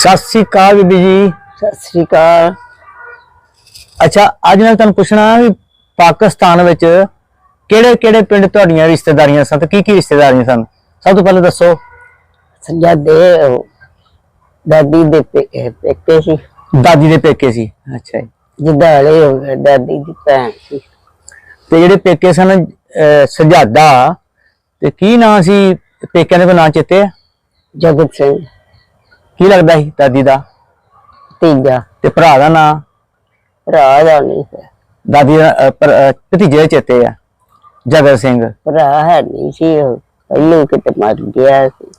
ਸਤਿ ਸ੍ਰੀ ਅਕਾਲ ਬੀਬੀ ਜੀ। ਸਤਿ ਸ੍ਰੀ ਅਕਾਲ। ਅੱਛਾ ਅੱਜ ਮੈਂ ਤੁਹਾਨੂੰ ਪੁੱਛਣਾ ਵੀ ਪਾਕਿਸਤਾਨ ਵਿੱਚ ਕਿਹੜੇ ਕਿਹੜੇ ਪਿੰਡ ਤੁਹਾਡੀਆਂ ਰਿਸ਼ਤੇਦਾਰੀਆਂ ਸਨ ਤੇ ਕੀ ਕੀ ਰਿਸ਼ਤੇਦਾਰੀਆਂ ਸਨ? ਸਭ ਤੋਂ ਪਹਿਲਾਂ ਦੱਸੋ। ਸਜਾਦੇ ਉਹ ਦਾਦੀ ਦੇ ਪੇ- ਪੇਕੇ ਸੀ। ਦਾਦੀ ਦੇ ਪੇਕੇ ਸੀ। ਅੱਛਾ ਜੀ। ਜਿਦਾਲੇ ਹੋ ਗਏ ਦਾਦੀ ਦੀ ਭੈਣ ਸੀ। ਤੇ ਜਿਹੜੇ ਪੇਕੇ ਸਨ ਅਹ, ਸਜਾਦਾ ਤੇ ਕੀ ਨਾਂ ਸੀ? ਪੇਕਿਆਂ ਦੇ ਕੋ ਨਾਂ ਚੇਤੇ ਆ? ਜਗਤ ਸਿੰਘ। ਕੀ ਲੱਗਦਾ ਸੀ ਦਾਦੀ ਦਾ? ਤੀਜਾ ਤੇ ਭਰਾ ਦਾ ਨਾਂ? ਭਰਾ ਦਾ ਨਹੀਂ ਸੀ ਦਾਦੀ ਦਾ ਅਹ, ਪਰ- ਅਹ, ਭਤੀਜੇ ਦੇ ਚੇਤੇ ਆ? ਜਗਤ ਸਿੰਘ। ਭਰਾ ਹੈ ਨਹੀਂ ਸੀ ਉਹ। ਪਹਿਲੋਂ ਕਿਤੇ ਮਰ ਗਿਆ ਸੀ।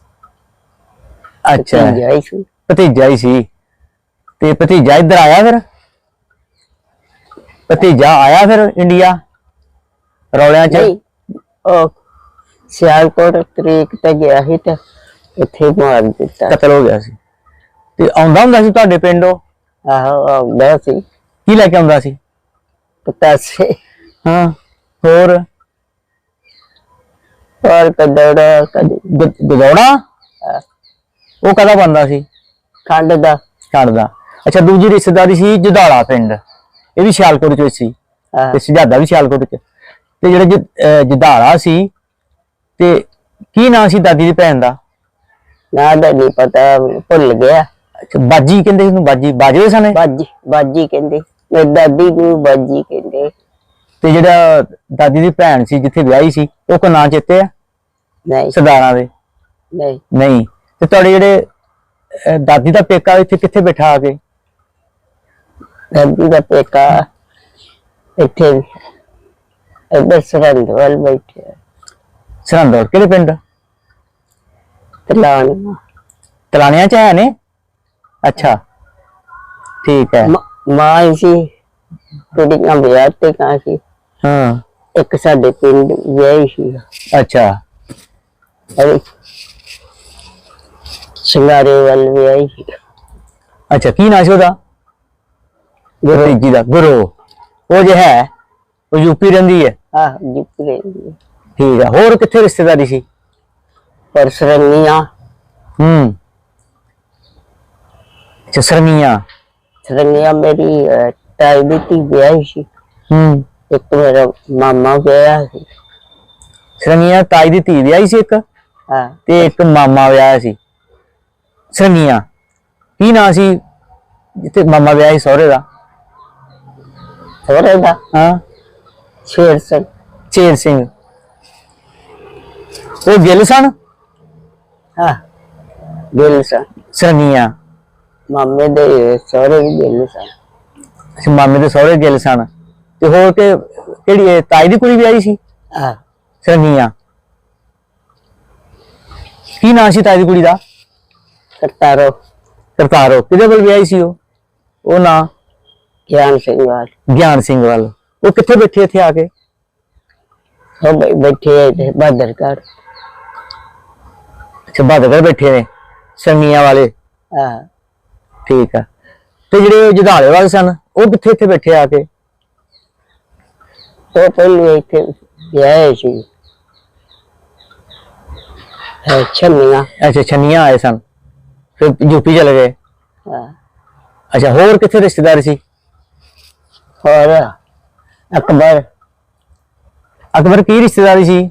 ਅੱਛਾ। ਤੀਜਾ ਹੀ ਸੀ। ਭਤੀਜਾ ਹੀ ਸੀ। ਤੇ ਭਤੀਜਾ ਇੱਧਰ ਆਇਆ ਫਿਰ? ਭਤੀਜਾ ਆਇਆ ਫਿਰ ਇੰਡੀਆ? ਰੌਲਿਆਂ ਚ? ਨਹੀਂ ਉਹ ਸਿਆਲਕੋਟ ਤਰੀਕ ਤੇ ਗਿਆ ਸੀ ਤੇ ਇੱਥੇ ਮਾਰ ਦਿੱਤਾ। ਕਤਲ ਹੋ ਗਿਆ ਸੀ। ਤੇ ਆਉਂਦਾ ਹੁੰਦਾ ਸੀ ਤੁਹਾਡੇ ਪਿੰਡੋਂ? ਆਹੋ ਆਉਂਦਾ ਸੀ। ਕੀ ਲੈ ਕੇ ਆਉਂਦਾ ਸੀ? ਪਤਾਸੇ ਹਾਂ ਹੋਰ? ਔਰ ਕਦੜਾ ਗਦੌੜਾ ਉਹ ਕਦਾ ਬੰਦਾ ਸੀ? ਖੰਡ ਦਾ। ਛੱਡਦਾ ਅੱਛਾ ਦੂਜੀ ਰਿਸ਼ਤੇਦਾਰੀ ਸੀ ਜਦਾਲਾ ਪਿੰਡ। ਇਹ ਵੀ ਸਿਆਲਕੋਟ ਚ ਸੀ। ਤੇ ਸਜਾਦਾ ਵੀ ਸਿਆਲਕੋਟ ਚ। ਤੇ ਜਿਹੜਾ ਜਦਾਲਾ ਸੀ ਤੇ ਕੀ ਨਾਂ ਸੀ ਦਾਦੀ ਦੀ ਭੈਣ ਦਾ? ਨਾ ਦਾ ਨਹੀਂ ਪਤਾ ਭੁੱਲ ਗਿਆ। ਅੱਛਾ ਬਾਜੀ ਕਹਿੰਦੇ ਇਹਨੂੰ ਬਾਜੀ ਬਾਜਵੇ ਸਨ ਬਾਜੀ ਬਾਜੀ ਕਹਿੰਦੇ। ਮੇਰੀ ਦਾਦੀ ਨੂੰ ਬਾਜੀ ਕਹਿੰਦੇ। ਤੇ ਜਿਹੜਾ ਦਾਦੀ ਦੀ ਭੈਣ ਸੀ ਜਿੱਥੇ ਵਿਆਹੀ ਸੀ ਉਹ ਕੋ ਨਾਂ ਚੇਤੇ ਆ? ਨਹੀਂ। ਸਰਦਾਰਾਂ ਦੇ? ਨਹੀਂ। ਨਹੀਂ। ਤੇ ਤੁਹਾਡੇ ਜਿਹੜੇ ਅਹ, ਦਾਦੀ ਦਾ ਪੇਕਾ ਇੱਥੇ ਕਿੱਥੇ ਬੈਠਾ ਆ ਕੇ? ਦਾਦੀ ਦਾ ਪੇਕਾ ਇੱਥੇ ਇੱਧਰ ਸਰੰਦ ਵੱਲ ਬੈਠੇ ਸਰਹੰਦੌੜ ਕਿਹੜੇ ਪਿੰਡ? ਤਲਾਨ ਤਲਾਣਿਆਂ ਚ ਹੈ ਨੇ? ਅੱਛਾ। ਠੀਕ ਹੈ। ਮਾਂ ਹੀ ਸੀ। ਕੁੜੀਆਂ ਵਿਆਹ ਤੇ ਕਾ ਸੀ। ਹਾਂ। ਇੱਕ ਸਾਡੇ ਪਿੰਡ ਵਿਆਹੀ ਸੀ। ਅੱਛਾ। ਅਰੇ। ਸਿੰਗਾਰੇ ਵੱਲ ਵਿਆਹੀ ਸੀ। ਅੱਛਾ ਕੀ ਨਾਂ ਸੀ ਉਹਦਾ? ਗੁਰੂ। ਜੀ ਦਾ ਗੁਰੂ। ਉਹ ਜੇ ਹੈ ਉਹ ਯੂਪੀ ਰਹਿੰਦੀ ਹੈ। ਆਹ ਜਿਪਰੇ ਠੀਕ ਹੈ। ਹੋਰ ਕਿੱਥੇ ਰਿਸ਼ਤੇਦਾਰੀ ਸੀ? ਪਰ ਸਰੰਗੀਆਂ ਹੂੰ। ਅੱਛਾ ਸਰਮੀਆਂ ਮੇਰੀ ਤਾਈ ਦੀ ਧੀ ਵਿਆਹੀ ਸੀ। ਹੂੰ। ਇੱਕ ਮੇਰਾ ਮਾਮਾ ਗਿਆ ਸੀ। ਸਰਮੀਆਂ ਤਾਈ ਦੀ ਧੀ ਵਿਆਹੀ ਸੀ ਇੱਕ? ਹਾਂ। ਤੇ ਇੱਕ ਮਾਮਾ ਵਿਆਹਿਆ ਸੀ। ਸਰਮੀਆਂ ਕੀ ਨਾਂ ਸੀ ਜਿੱਥੇ ਮਾਮਾ ਵਿਆਹੀ ਸਹੁਰੇ ਦਾ? ਸੋਰੇ ਦਾ? ਹਾਂ। ਸ਼ੇਰ ਸਿੰਘ। ਚੇਰ ਸਿੰਘ। ਉਹ ਗਿੱਲ ਸਨ? ਹਾਂ। ਗਿੱਲ ਸਨ। ਸਰਮੀਆਂ ਮਾਮੇ ਦੇ ਸੋਰੇ ਵੀ ਗਿੱਲ ਸਨ। ਅੱਛਾ ਮਾਮੇ ਦੇ ਸਹੁਰੇ ਗਿੱਲ ਸਨ। ਤੇ ਹੋਰ ਕਿ ਕਿਹੜੀ ਇਹ ਤਾਈ ਦੀ ਕੁੜੀ ਵਿਆਹੀ ਸੀ? ਹਾਂ। ਸਰਮੀਆਂ ਕੀ ਨਾਂ ਸੀ ਤਾਈ ਦੀ ਕੁੜੀ ਦਾ? ਕਰਤਾਰੋ। ਕਰਤਾਰੋ। ਕਿਹਦੇ ਕੋਲ ਵਿਆਹੀ ਸੀ ਉਹ? ਉਹ ਨਾਂ? ਗਿਆਨ ਸਿੰਘ ਵਾਲ। ਗਿਆਨ ਸਿੰਘ ਵੱਲ। ਉਹ ਕਿੱਥੇ ਬੈਠੇ ਇੱਥੇ ਆ ਕੇ? ਉਹ ਬੈ- ਬੈਠੇ ਤੇ ਬਾਦਰਕਾਰ ਅੱਛਾ ਬਾਦਗੜ ਬੈਠੇ ਨੇ ਸਰਮੀਆਂ ਵਾਲੇ। ਹਾਂ। ਠੀਕ ਆ। ਤੇ ਜਿਹੜੇ ਜਧਾਲੇ ਵਾਲੇ ਸਨ ਉਹ ਕਿੱਥੇ ਇੱਥੇ ਬੈਠੇ ਆ ਕੇ? ਉਹ ਪਹਿਲੇ ਇੱਥੇ ਵਿਆਹੇ ਸੀ। ਹੈ ਛੰਨੀਆਂ। ਅੱਛਾ ਛੰਨੀਆਂ ਆਏ ਸਨ। ਫਿਰ ਯੂਪੀ ਚਲੇ ਗਏ। ਹਾਂ। ਅੱਛਾ ਹੋਰ ਕਿੱਥੇ ਰਿਸ਼ਤੇਦਾਰ ਸੀ? ਹੋਰ? ਅਕਬਰ। ਅਕਬਰ ਕੀ ਰਿਸ਼ਤੇਦਾਰੀ ਸੀ?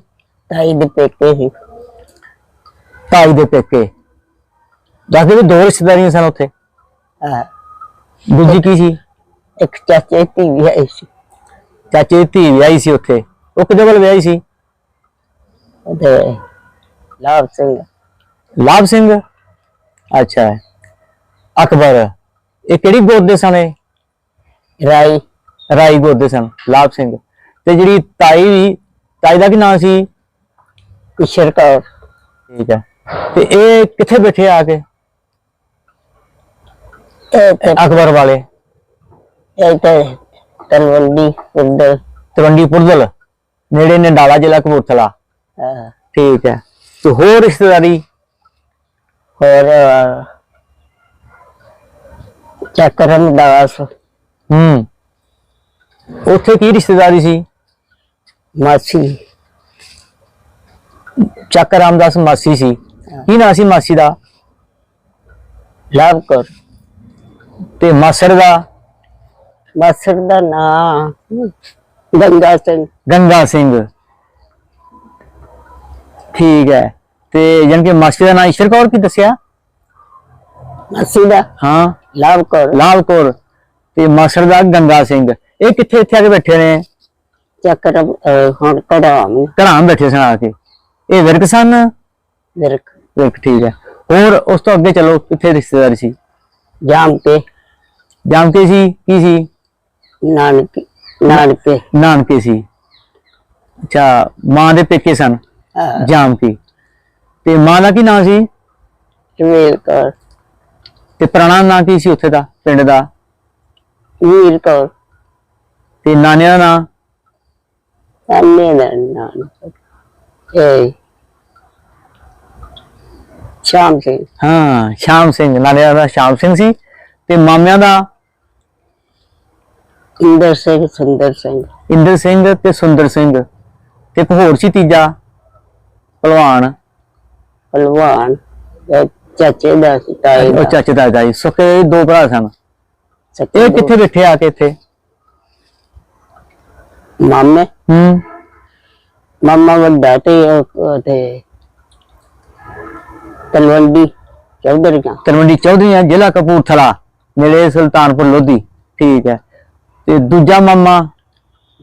ਤਾਈ ਦੇ ਪੇਕੇ ਸੀ। ਤਾਈ ਦੇ ਪੇਕੇ। ਦੱਸਦੇ ਵੀ ਦੋ ਰਿਸ਼ਤੇਦਾਰੀਆਂ ਸਨ ਉੱਥੇ। ਹਾਂ। ਦੂਜੀ ਕੀ ਸੀ? ਇੱਕ ਚਾਚੇ ਦੀ ਵਿਆਹੀ ਸੀ। ਚਾਚੇ ਦੀ ਧੀ ਵਿਆਹੀ ਸੀ ਉੱਥੇ। ਉਹ ਕਿਹਦੇ ਕੋਲ ਵਿਆਹੀ ਸੀ? ਤੇ ਲਾਭ ਸਿੰਘ। ਲਾਭ ਸਿੰਘ? ਅੱਛਾ। ਅਕਬਰ। ਇਹ ਕਿਹੜੀ ਗੋਦ ਦੇ ਸਨ ਇਹ? ਰਾਈ। ਰਾਈ ਗੋਦ ਦੇ ਸਨ ਲਾਭ ਸਿੰਘ। ਤੇ ਜਿਹੜੀ ਤਾਈ ਵੀ ਤਾਈ ਦਾ ਕੀ ਨਾਮ ਸੀ? ਕਿਸ਼ਰ ਕੌਰ। ਠੀਕ ਹੈ ਤੇ ਇਹ ਕਿੱਥੇ ਬੈਠੇ ਆ ਕੇ? ਅਕਬਰ ਵਾਲੇ। ਇਹ ਤੇ ਤਲਵੰਡੀ ਉੱਧਰ ਤਵੰਡੀ ਪੁਰਦਲ ਨੇੜੇ ਨਡਾਲਾ ਜ਼ਿਲ੍ਹਾ ਕਪੂਰਥਲਾ। ਹਾਂ। ਠੀਕ ਹੈ। ਤੇ ਹੋਰ ਰਿਸ਼ਤੇਦਾਰੀ? ਹੋਰ ਅਹ, ਚੱਕਰਮ ਦਾਸ। ਹੂੰ। ਉੱਥੇ ਕੀ ਰਿਸ਼ਤੇਦਾਰੀ ਸੀ? ਮਾਸੀ। ਚੱਕ ਰਾਮਦਾਸ ਮਾਸੀ ਸੀ। ਕੀ ਨਾਂ ਸੀ ਮਾਸੀ ਦਾ? ਲਵ ਕੌਰ ਤੇ ਮਾਸੜ ਦਾ? ਮਾਸੜ ਦਾ ਨਾਂ ਗੰਗਾ ਸਿੰਘ। ਗੰਗਾ ਸਿੰਘ। ਠੀਕ ਹੈ। ਤੇ ਜਾਣੀ ਕਿ ਮਾਸੀ ਦਾ ਨਾਮ ਈਸ਼ਰ ਕੌਰ ਕੀ ਦੱਸਿਆ? ਮਾਸੀ ਦਾ ਹਾਂ। ਲਵ ਕੌਰ। ਲਾਲ ਕੌਰ। ਤੇ ਮਾਸੜ ਦਾ ਗੰਗਾ ਸਿੰਘ। ਇਹ ਕਿੱਥੇ ਇੱਥੇ ਆ ਕੇ ਬੈਠੇ ਨੇ? ਚੱਕਰ ਹੁਣ ਕਢਾਮ ਘਰਾਂ ਬੈਠੇ ਸਨ ਆ ਕੇ। ਇਹ ਵਿਰਕ ਸਨ? ਵਿਰਕ। ਵਿਰਕ ਠੀਕ ਹੈ। ਹੋਰ ਉਸ ਤੋਂ ਅੱਗੇ ਚਲੋ ਕਿੱਥੇ ਰਿਸ਼ਤੇਦਾਰੀ ਸੀ? ਜਾਮ ਕੇ ਜਾਮਕੇ ਸੀ ਕੀ ਸੀ? ਨਾਨਕ ਨਾਨਕੇ। ਨਾਨਕੇ ਸੀ। ਅੱਛਾ ਮਾਂ ਦੇ ਪੇਕੇ ਸਨ ਅਹ, ਜਾਮਕੇ ਤੇ ਮਾਂ ਦਾ ਕੀ ਨਾਂ ਸੀ? ਵੀਰ ਕੌਰ। ਤੇ ਪੁਰਾਣਾ ਨਾਂ ਕੀ ਸੀ ਉੱਥੇ ਦਾ ਪਿੰਡ ਦਾ? ਵੀਰ ਕੌਰ। ਤੇ ਨਾਨੇ ਦਾ ਨਾਂ? ਅੰਨੇ ਦਾ ਨਾਨਕ ਇਹ ਸ਼ਾਮ ਸਿੰਘ। ਹਾਂ ਸ਼ਾਮ ਸਿੰਘ ਨਾਨੇ ਦਾ ਸ਼ਾਮ ਸਿੰਘ ਸੀ। ਤੇ ਮਾਮਿਆਂ ਦਾ? ਇੰਦਰ ਸਿੰਘ ਸੁੰਦਰ ਸਿੰਘ। ਇੰਦਰ ਸਿੰਘ ਤੇ ਸੁੰਦਰ ਸਿੰਘ ਤੇ ਇੱਕ ਹੋਰ ਸੀ ਤੀਜਾ ਪਹਿਲਵਾਨ। ਪਹਿਲਵਾਨ ਇਹ ਚਾਚੇ ਦਾ ਸੀ ਤਾਏ ਉਹ ਚਾਚੇ ਦਾ ਦਾ ਸੁੱਕੇ ਦੋ ਭਰਾ ਸਨ। ਸੱਚੇ ਇਹ ਕਿੱਥੇ ਬੈਠੇ ਆ ਕੇ ਇੱਥੇ? ਮਾਮੇ? ਹੂੰ। ਮਾਮਾ ਵੱਡਾ ਤੇ ਉਹ- ਉਹ ਤੇ ਤਲਵੰਡੀ ਚੌਧਰੀਆਂ। ਤਲਵੰਡੀ ਚੌਧਰੀਆਂ ਜ਼ਿਲ੍ਹਾ ਕਪੂਰਥਲਾ। ਨੇੜੇ ਸੁਲਤਾਨਪੁਰ ਲੋਧੀ। ਠੀਕ ਹੈ। ਤੇ ਦੂਜਾ ਮਾਮਾ?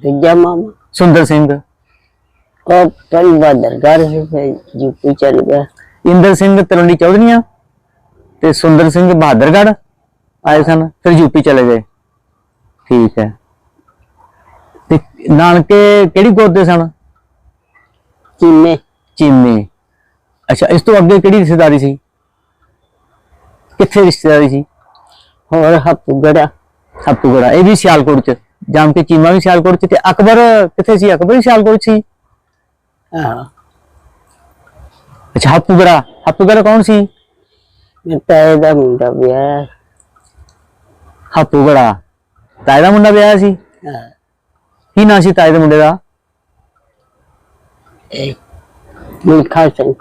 ਦੂਜਾ ਮਾਮਾ। ਸੁੰਦਰ ਸਿੰਘ। ਉਹ ਪਲ ਬਦਰਗਰ ਸੀ ਯੂਪੀ ਚਲ ਗਿਆ। ਇੰਦਰ ਸਿੰਘ ਤਲਵੰਡੀ ਚੌਧਰੀਆਂ ਤੇ ਸੁੰਦਰ ਸਿੰਘ ਬਹਾਦਰਗੜ੍ਹ ਆਏ ਸਨ ਫਿਰ ਯੂਪੀ ਚਲੇ ਗਏ। ਠੀਕ ਹੈ। ਤੇ ਨਾਨਕੇ ਕਿਹੜੀ ਗੋਤ ਦੇ ਸਨ? ਚੀਮੇ। ਚੀਮੇ। ਅੱਛਾ ਇਸ ਤੋਂ ਅੱਗੇ ਕਿਹੜੀ ਰਿਸ਼ਤੇਦਾਰੀ ਸੀ? ਕਿੱਥੇ ਰਿਸ਼ਤੇਦਾਰੀ ਸੀ? ਹੋਰ ਹਪੂਗੜਾ ਹੱਪੂਗੜਾ ਇਹ ਵੀ ਸਿਆਲਕੋਟ ਚ ਜਾਮ ਕੇ ਚੀਮਾ ਵੀ ਸਿਆਲਕੋਟ ਚ ਤੇ ਅਕਬਰ ਕਿੱਥੇ ਸੀ? ਅਕਬਰ ਵੀ ਸਿਆਲਕੋਟ ਸੀ? ਹਾਂ। ਅੱਛਾ ਹੱਪੂਗੜਾ ਹੱਪੂਗੜਾ ਕੌਣ ਸੀ? ਮੈਂ ਤਾਏ ਦਾ ਮੁੰਡਾ ਵਿਆਹ ਹੱਪੂਗੜਾ ਤਾਏ ਦਾ ਮੁੰਡਾ ਵਿਆਹਿਆ ਸੀ? ਹਾਂ, ਕੀ ਨਾਂ ਸੀ ਤਾਏ ਦੇ ਮੁੰਡੇ ਦਾ? ਇਹ ਮਿਲਖਾ ਸਿੰਘ।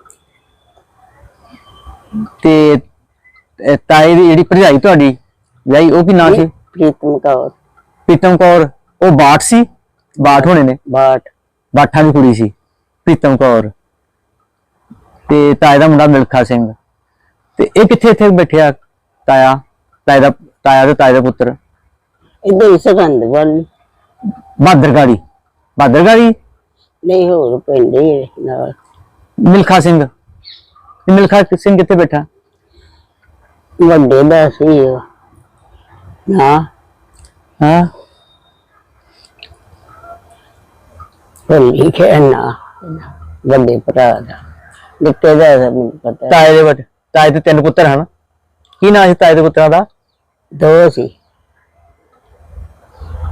ਤੇ ਤਾਏ ਦੀ ਜਿਹੜੀ ਭਰਜਾਈ ਤੁਹਾਡੀ? ਵਿਆਹੀ ਉਹ ਕੀ ਨਾਂ ਸੀ? ਪ੍ਰੀਤਮ ਕੌਰ। ਪ੍ਰੀਤਮ ਕੌਰ ਉਹ ਬਾਠ ਸੀ? ਬਾਠ ਹੋਣੇ ਨੇ? ਬਾਟ ਬਾਠਾਂ ਦੀ ਕੁੜੀ ਸੀ ਪ੍ਰੀਤਮ ਕੌਰ। ਤੇ ਤਾਏ ਦਾ ਮੁੰਡਾ ਮਿਲਖਾ ਸਿੰਘ। ਤੇ ਇਹ ਕਿੱਥੇ ਇੱਥੇ ਬੈਠਿਆ ਤਾਇਆ? ਤਾਏ ਦਾ ਤਾਇਆ ਤੇ ਤਾਏ ਦਾ ਪੁੱਤਰ? ਇਦਾਂ ਹੀ ਸਗੰਦ ਵੱਲ ਬਹਾਦਰਗਾੜੀ ਬਹਾਦਰਗਾੜੀ ਨਹੀਂ ਹੋਰ ਪਿੰਡ ਹੀ ਨਾਲ। ਮਿਲਖਾ ਸਿੰਘ। ਮਿਲਖਾ ਸਿੰਘ ਕਿੱਥੇ ਬੈਠਾ? ਵੱਡੇ ਦਾ ਸੀ ਉਹ। ਨਾ ਹਾਂ। ਭੁੱਲ ਲਿਖਿਆ ਨਾ। ਵੱਡੇ ਭਰਾ ਦਾ। ਨਿੱਕੇ ਦਾ ਤਾਂ ਮੈਨੂੰ ਪਤਾ ਤਾਏ ਦੇ ਤਾਏ ਦੇ ਤਿੰਨ ਪੁੱਤਰ ਹਨ। ਕੀ ਨਾਂ ਸੀ ਤਾਏ ਦੇ ਪੁੱਤਰਾਂ ਦਾ? ਦੋ ਸੀ।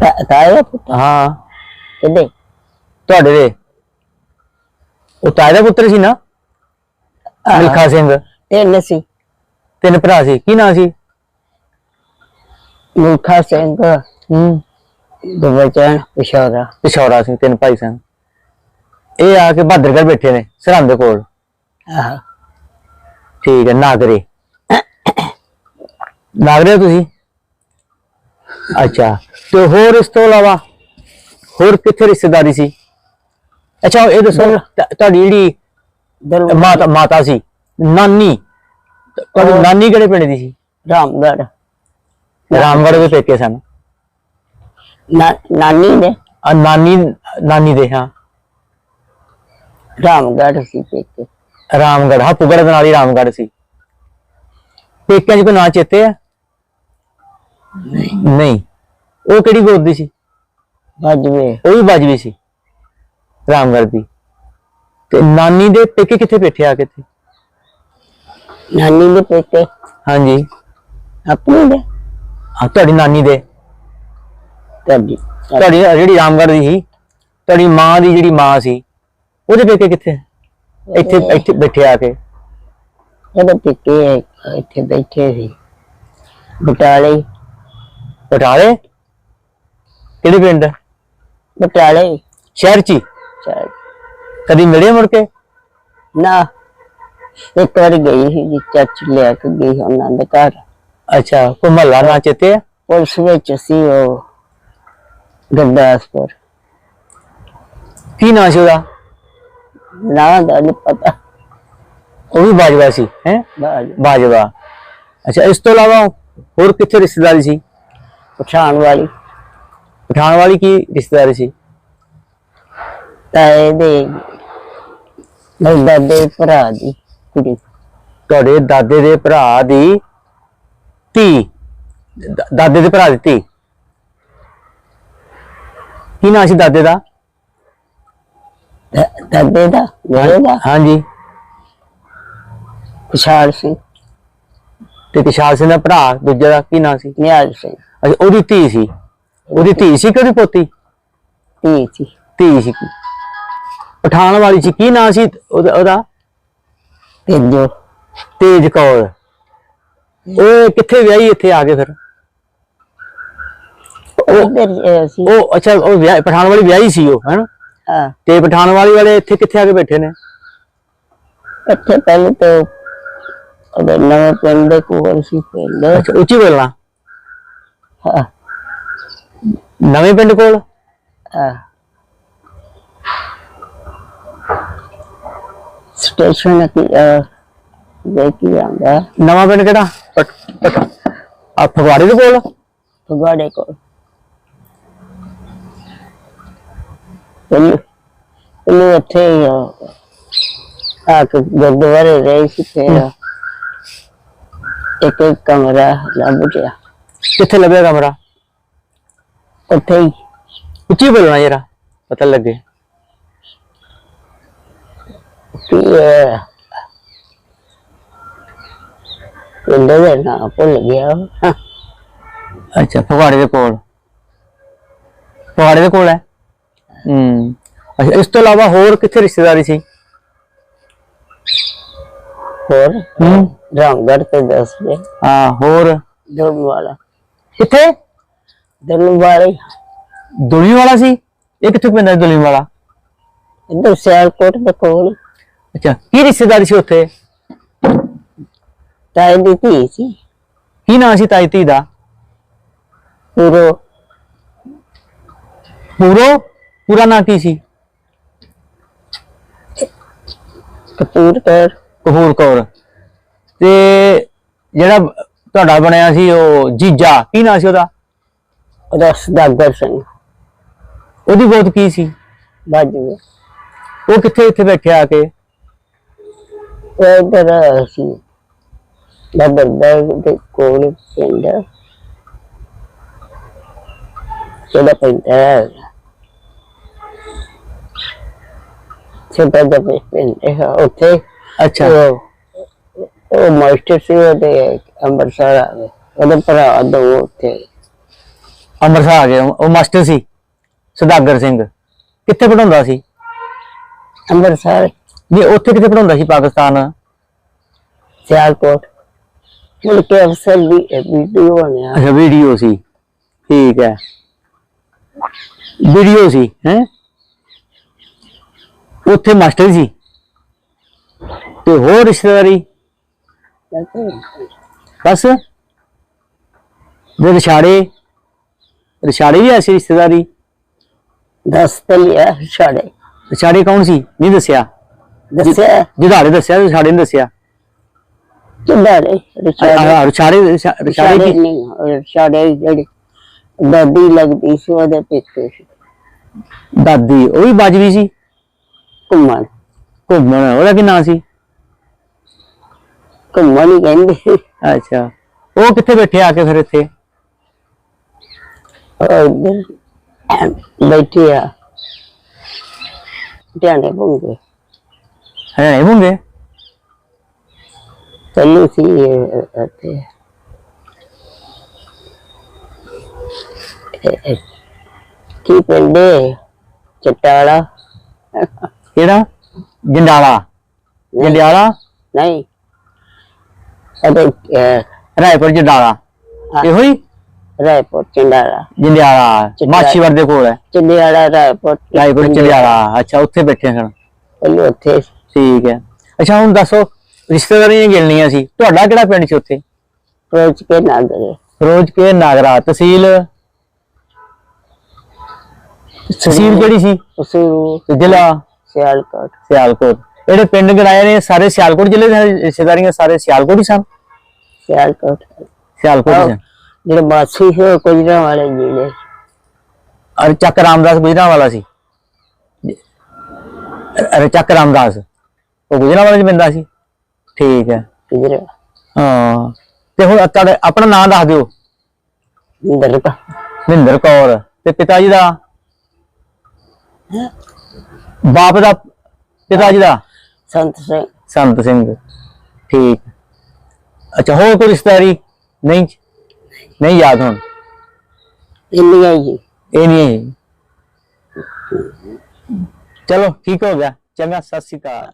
ਤਾ- ਤਾਇਆ ਪੁੱਤ? ਹਾਂ। ਕਿਹਦੇ? ਤੁਹਾਡੇ ਦੇ। ਉਹ ਤਾਏ ਦਾ ਪੁੱਤਰ ਸੀ ਨਾ? ਮਿਲਖਾ ਸਿੰਘ। ਤਿੰਨ ਸੀ। ਤਿੰਨ ਭਰਾ ਸੀ। ਕੀ ਨਾਂ ਸੀ? ਮੁਲਖਾ ਸਿੰਘ ਹੂੰ। ਗਵਚਨ ਪਿਸ਼ੌਰਾ ਪਿਸ਼ੌਰਾ ਸਿੰਘ ਤਿੰਨ ਭਾਈ ਸਨ ਇਹ ਆ ਕੇ ਬਹਾਦਰਗੜ੍ਹ ਬੈਠੇ ਨੇ ਸਰਹੰਦ ਦੇ ਕੋਲ। ਆਹ। ਠੀਕ ਹੈ ਨਾਗਰੇ। ਨਾਗਰੇ ਤੁਸੀਂ? ਅੱਛਾ। ਤੇ ਹੋਰ ਇਸ ਤੋਂ ਇਲਾਵਾ ਹੋਰ ਕਿੱਥੇ ਰਿਸ਼ਤੇਦਾਰੀ ਸੀ? ਅੱਛਾ ਇਹ ਦੱਸੋ ਤੁਹਾਡੀ ਜਿਹੜੀ ਮਾਤਾ ਮਾਤਾ ਸੀ ਨਾਨੀ। ਤੁਹਾਡੀ ਨਾਨੀ ਕਿਹੜੇ ਪਿੰਡ ਦੀ ਸੀ? ਰਾਮਗੜ ਰਾਮਗੜ੍ਹ ਦੇ ਪੇਕੇ ਸਨ। ਨਾਨੀ ਦੇ? ਆ ਨਾਨੀ ਨਾਨੀ ਦੇ ਹਾਂ। ਰਾਮਗੜ ਸੀ ਪੇਕੇ। ਰਾਮਗੜ੍ਹ ਹਪੂਗੜ੍ਹ ਦੇ ਨਾਲ ਹੀ ਰਾਮਗੜ੍ਹ ਸੀ। ਪੇਕਿਆਂ 'ਚ ਕੋਈ ਨਾਂ ਚੇਤੇ ਆ? ਨਹੀਂ। ਉਹ ਕਿਹੜੀ ਗੋਦ ਦੀ ਸੀ? ਬਾਜਵੇ। ਉਹ ਵੀ ਬਾਜਵੀ ਸੀ ਰਾਮਗੜ੍ਹ ਦੀ। ਤੇ ਨਾਨੀ ਦੇ ਪੇਕੇ ਕਿੱਥੇ ਬੈਠੇ ਆ ਕਿੱਥੇ ਨਾਨੀ ਦੇ ਪੇਕੇ? ਹਾਂਜੀ। ਆਪਣੇ ਦੇ? ਹਾਂ ਤੁਹਾਡੀ ਨਾਨੀ ਦੇ। ਤੁਹਾਡੀ ਤੁਹਾਡੀ ਜਿਹੜੀ ਰਾਮਗੜ੍ਹ ਦੀ ਸੀ ਤੁਹਾਡੀ ਮਾਂ ਦੀ ਜਿਹੜੀ ਮਾਂ ਸੀ ਉਹਦੇ ਪੇਕੇ ਕਿੱਥੇ? ਇੱਥੇ ਇੱਥੇ ਬੈਠੇ ਆ ਕੇ। ਉਹਦੇ ਪੇਕੇ ਇੱਥੇ ਬੈਠੇ ਸੀ। ਬਟਾਲੇ। ਬਟਾਲੇ? ਕਿਹੜੇ ਪਿੰਡ? ਬਟਾਲੇ। ਸ਼ਹਿਰ 'ਚ ਕਦੀ ਮਿਲੇ ਮੁੜ ਕੇ? ਨਾ। ਇੱਕ ਵਾਰ ਗਈ ਸੀ ਜੀ ਚਾਚੀ ਲੈ ਕੇ ਗਈ ਉਹਨਾਂ ਦੇ ਘਰ। ਅੱਛਾ ਕੋ ਮਹੱਲਾ ਨਾ ਚੇਤੇ ਆ? ਪੁਲਿਸ ਵਿੱਚ ਸੀ ਉਹ ਗੁਰਦਾਸਪੁਰ ਕੀ ਨਾਂ ਸੀ ਉਹਦਾ ਨਾ ਦਾ ਨਹੀਂ ਪਤਾ ਉਹ ਵੀ ਬਾਜਵਾ ਸੀ ਹੈ ਬਾਜ ਬਾਜਵਾ ਅੱਛਾ ਇਸ ਤੋਂ ਇਲਾਵਾ ਹੋਰ ਕਿੱਥੇ ਰਿਸ਼ਤੇਦਾਰੀ ਸੀ ਪਛਾਣ ਵਾਲੀ ਪਠਾਨ ਵਾਲੀ ਕੀ ਰਿਸ਼ਤੇਦਾਰੀ ਸੀ ਤਾਂ ਇਹਦੇ ਮੇਰੇ ਦਾਦੇ ਭਰਾ ਦੀ ਕੁੜੀ ਤੁਹਾਡੇ ਦਾਦੇ ਦੇ ਭਰਾ ਦੀ ਧੀ। ਦ- ਦਾਦੇ ਦੇ ਭਰਾ ਦੀ ਧੀ। ਕੀ ਨਾਂ ਸੀ ਦਾਦੇ ਦਾ? ਦਾ- ਦਾਦੇ ਦਾ? ਮੇਰੇ ਦਾ? ਹਾਂਜੀ। ਪਛਾਣ ਸਿੰਘ। ਤੇ ਕਿਸ਼ਾਲ ਸਿੰਘ ਦਾ ਭਰਾ ਦੂਜੇ ਦਾ ਕੀ ਨਾਂ ਸੀ? ਨਿਆਜ ਸਿੰਘ। ਅੱਛਾ ਉਹਦੀ ਧੀ ਸੀ। ਉਹਦੀ ਧੀ ਸੀ ਕਿ ਉਹਦੀ ਪੋਤੀ? ਧੀ ਸੀ। ਧੀ ਸੀ। ਪਠਾਨ ਵਾਲੀ ਸੀ। ਕੀ ਨਾਂ ਸੀ ਉਹਦਾ? ਉਹਦਾ ਤੇਜ ਕੌਰ। ਉਹ ਕਿੱਥੇ ਵਿਆਹੀ ਇੱਥੇ ਆ ਕੇ ਫਿਰ? ਸੀ। ਉਹ ਅੱਛਾ ਉਹ ਵਿਆਹ ਪਠਾਨ ਵਾਲੀ ਵਿਆਹੀ ਸੀ ਉਹ ਹੈਨਾ? ਹਾਂ। ਤੇ ਪਠਾਨ ਵਾਲੀ ਵਾਲੇ ਇੱਥੇ ਕਿੱਥੇ ਆ ਕੇ ਬੈਠੇ ਨੇ? ਇੱਥੇ ਪਹਿਲੇ ਤੋਂ ਉਹਦੇ ਨਵੇਂ ਪਿੰਡ ਦੇ ਕੋਲ ਸੀ ਪਿੰਡ। ਅੱਛਾ ਉੱਚੀ ਬੋਲਣਾ। ਹਾਂ। ਨਵੇਂ ਪਿੰਡ ਕੋਲ? ਹਾਂ। ਸਟੇਸ਼ਨ ਕੀ ਦੇ ਕੀ ਆਂਦਾ ਨਵਾਂ ਪਿੰਡ ਕਿਹੜਾ? ਆ ਫਗਵਾੜੇ ਦੇ ਕੋਲ? ਫਗਵਾੜੇ ਕੋਲ। ਉੱਥੇ ਹੀ, ਅਹ, ਆ ਕੇ ਗੁਰਦੁਆਰੇ ਰਹੇ ਸੀ ਫਿਰ ਇੱਕ ਇੱਕ ਕਮਰਾ ਲੱਭ ਗਿਆ। ਕਿੱਥੇ ਲੱਭਿਆ ਕਮਰਾ? ਉੱਥੇ ਹੀ। ਉੱਚੀ ਬੋਲਣਾ ਜਰਾ ਪਤਾ ਲੱਗੇ। ਕਿ ਅਹ, ਪਿੰਡ ਦਾ ਨਾਂ ਭੁੱਲ ਗਿਆ। ਹਾਂ, ਅੱਛਾ ਫਗਵਾੜੇ ਦੇ ਕੋਲ। ਫਗਵਾੜੇ ਦੇ ਕੋਲ ਹੈ? ਹੂੰ। ਅੱਛਾ ਇਸ ਤੋਂ ਇਲਾਵਾ ਹੋਰ ਕਿੱਥੇ ਰਿਸ਼ਤੇਦਾਰੀ ਸੀ? ਹੋਰ? ਹੂੰ। ਰਾਮਗੜ ਤੇ ਦੱਸ ਦੇ। ਹਾਂ ਹੋਰ? ਧਰਮ ਵਾਲਾ ਕਿੱਥੇ? ਧਰਮ ਵਾਲੇ ਦੁਲੀ ਵਾਲਾ ਸੀ? ਇਹ ਕਿੱਥੇ ਪੈਂਦਾ ਦੁਲੀ ਵਾਲਾ ਇੱਧਰ ਸਿਆਲਕੋਟ ਦੇ ਕੋਲ। ਅੱਛਾ ਕੀ ਰਿਸ਼ਤੇਦਾਰੀ ਸੀ ਉੱਥੇ? ਤਾਏ ਦੀ ਧੀ ਸੀ। ਕੀ ਨਾਂ ਸੀ ਤਾਈ ਧੀ ਦਾ? ਪੂਰੋ। ਪੂਰੋ? ਪੂਰਾ ਨਾਂ ਕੀ ਸੀ? ਕਪੂਰ ਕਰ। ਕਪੂਰ ਕੌਰ। ਤੇ ਜਿਹੜਾ ਤੁਹਾਡਾ ਬਣਿਆ ਸੀ ਉਹ ਜੀਜਾ ਕੀ ਨਾਂ ਸੀ ਉਹਦਾ? ਰਸਦਾਗਰ ਸਿੰਘ। ਉਹਦੀ ਬਹੁਤ ਕੀ ਸੀ? ਬਾਜੂ। ਉਹ ਕਿੱਥੇ ਇੱਥੇ ਬੈਠਿਆ ਆ ਕੇ? ਉਹ ਇੱਧਰ ਸੀ। ਬੈਗ ਦੇ ਕੋਲ ਪਿੰਡ ਜਿਹੜਾ ਪਿੰਡ ਹੈ। ਛੋਟਾ ਜਿਹਾ ਪਿੰਡ ਹੈ ਉੱਥੇ। ਅੱਛਾ। ਉਹ ਮਾਸਟਰ ਸੀ ਉਹਦੇ ਅੰਮ੍ਰਿਤਸਰ ਆ ਗਏ। ਉਹਦੇ ਭਰਾ ਦੋ ਉੱਥੇ। ਅੰਮ੍ਰਿਤਸਰ ਆ ਗਏ। ਉਹ ਮਾਸਟਰ ਸੀ ਸੁਦਾਗਰ ਸਿੰਘ। ਕਿੱਥੇ ਪੜਾਉਂਦਾ ਸੀ? ਅੰਮ੍ਰਿਤਸਰ। ਨਹੀਂ ਉੱਥੇ ਕਿੱਥੇ ਪੜਾਉਂਦਾ ਸੀ ਪਾਕਿਸਤਾਨ? ਸਿਆਲਕੋਟ। ਮੁੜ ਕੇ ਅਫਸਰ ਵੀ ਵੀਡੀਓ ਬਣਿਆ ਅੱਛਾ ਵੀਡੀਓ ਸੀ। ਠੀਕ ਹੈ। ਵੀਡੀਓ ਸੀ ਹੈ? ਉੱਥੇ ਮਾਸਟਰ ਸੀ ਤੇ ਹੋਰ ਰਿਸ਼ਤੇਦਾਰੀ? ਬਸ। ਦੇ ਰਿਸ਼ਾੜੇ ਰਿਸ਼ਾੜੇ ਵੀ ਐਸੀ ਰਿਸ਼ਤੇਦਾਰੀ? ਦੱਸ ਤੇ ਲਿਆ ਰਿਸ਼ਾੜੇ ਕੌਣ ਸੀ? ਨਹੀਂ ਦੱਸਿਆ। ਦੱਸਿਆ। ਜਿਦਾੜੇ ਦੱਸਿਆ ਰਿਸ਼ਾੜੇ ਨੇ ਦੱਸਿਆ। ਕਿਦਾਰੇ ਰਿਸ਼ਾੜੇ ਆਹ ਰਿਸ਼ਾੜੇ ਰਿਸ਼ਾੜੇ ਰਿਸ਼ਾੜੇ ਕੀ ਨਹੀਂ ਰਿਸ਼ਾੜੇ ਜਿਹੜੀ ਦਾਦੀ ਲੱਗਦੀ ਸੀ ਉਹਦੇ ਪਿੱਛੇ ਸੀ। ਦਾਦੀ ਉਹ ਵੀ ਬਾਜਵੀ ਸੀ? ਘੁੰਮਣ। ਘੁੰਮਣ ਉਹਦਾ ਕੀ ਨਾਂ ਸੀ? ਘੁੰਮਣ ਹੀ ਕਹਿੰਦੇ ਸੀ। ਅੱਛਾ। ਉਹ ਕਿੱਥੇ ਬੈਠੇ ਆ ਕੇ ਫਿਰ ਇੱਥੇ? ਬੈਠੀ ਆ। ਧਿਆਨੇ ਭੁੰਗੇ ਹੈ ਨਹੀਂ ਇੱਥੇ ਇਹ- ਇਹ ਕੀ ਪਿੰਡ? ਚਟਾਲਾ। ਕਿਹੜਾ? ਜੰਡਾਲਾ ਜੰਡਿਆਲਾ? ਨਹੀਂ। ਅਰੇ ਰਾਏਪੁਰ ਜੰਡਾਲਾ ਇਹੋ ਹੀ? ਰਾਏਪੁਰ ਚੰਡਾਲਾ। ਜੰਡਿਆਲਾ ਮਾਛੀਵਾੜ ਦੇ ਕੋਲ ਹੈ ਚੰਡਿਆਲਾ ਰਾਏਪੁਰ। ਰਾਏਪੁਰ ਜੰਡਿਆਲਾ ਅੱਛਾ ਉੱਥੇ ਬੈਠੇ ਸਨ ਪਹਿਲੇ ਉੱਥੇ ਠੀਕ ਹੈ ਅੱਛਾ ਹੁਣ ਦੱਸੋ ਰਿਸ਼ਤੇਦਾਰੀਆਂ ਗਿਣਨੀਆਂ ਸੀ। ਤੁਹਾਡਾ ਕਿਹੜਾ ਪਿੰਡ ਸੀ ਉੱਥੇ? ਰੋਜ਼ ਕੇ ਨਾਗਰੇ ਫਿਰੋਜ਼ ਕੇ ਨਾਗਰਾ ਤਹਿਸੀਲ? ਤਹਿਸੀਲ ਕਿਹੜੀ ਸੀ? ਉਸੂ ਤੇ ਜ਼ਿਲ੍ਹਾ? ਸਿਆਲਕੋਟ। ਸਿਆਲਕੋਟ। ਜਿਹੜੇ ਪਿੰਡ ਗੜਾਏ ਨੇ ਸਾਰੇ ਸਿਆਲਕੋਟ ਜ਼ਿਲ੍ਹੇ ਦੇ ਰਿਸ਼ਤੇਦਾਰੀਆਂ ਸਾਰੇ ਸਿਆਲਕੋਟ ਹੀ ਸਨ? ਸਿਆਲਕੋਟ। ਸਿਆਲਕੋਟ ਹੀ ਸਨ। ਜਿਹੜੇ ਬਾਸੀ ਸੀ ਉਹ ਕੁਜਰਾ ਵਾਲੇ ਜ਼ਿਲ੍ਹੇ ਅਰੇ ਚੱਕ ਰਾਮਦਾਸ ਗੁਜਰਾਂ ਵਾਲਾ ਸੀ। ਅਰੇ ਚੱਕ ਰਾਮਦਾਸ। ਉਹ ਗੁਜਰਾਂ ਵਾਲੇ ਚ ਪੈਂਦਾ ਸੀ। ਠੀਕ ਹੈ। ਕੁਜਰਾ ਹਾਂ। ਤੇ ਹੁਣ ਤੁਹਾਡੇ ਆਪਣਾ ਨਾਮ ਦੱਸ ਦਿਓ। ਮਹਿੰਦਰ ਕੌਰ। ਤੇ ਪਿਤਾ ਜੀ ਦਾ? ਬਾਪ ਦਾ ਪਿਤਾ ਜੀ ਦਾ? ਸੰਤ ਸਿੰਘ। ਸੰਤ ਸਿੰਘ। ਠੀਕ। ਅੱਛਾ ਹੋਰ ਕੋਈ ਰਿਸ਼ਤੇਦਾਰੀ? ਨਹੀਂ? ਨਹੀਂ ਯਾਦ ਹੁਣ। ਇੰਨੀਆਂ ਹੀ ਇਹ ਨਹੀਂ ਹੈ ਚਲੋ ਠੀਕ ਹੋ ਗਿਆ। ਚੰਗਾ ਸਤਿ ਸ਼੍ਰੀ ਅਕਾਲ।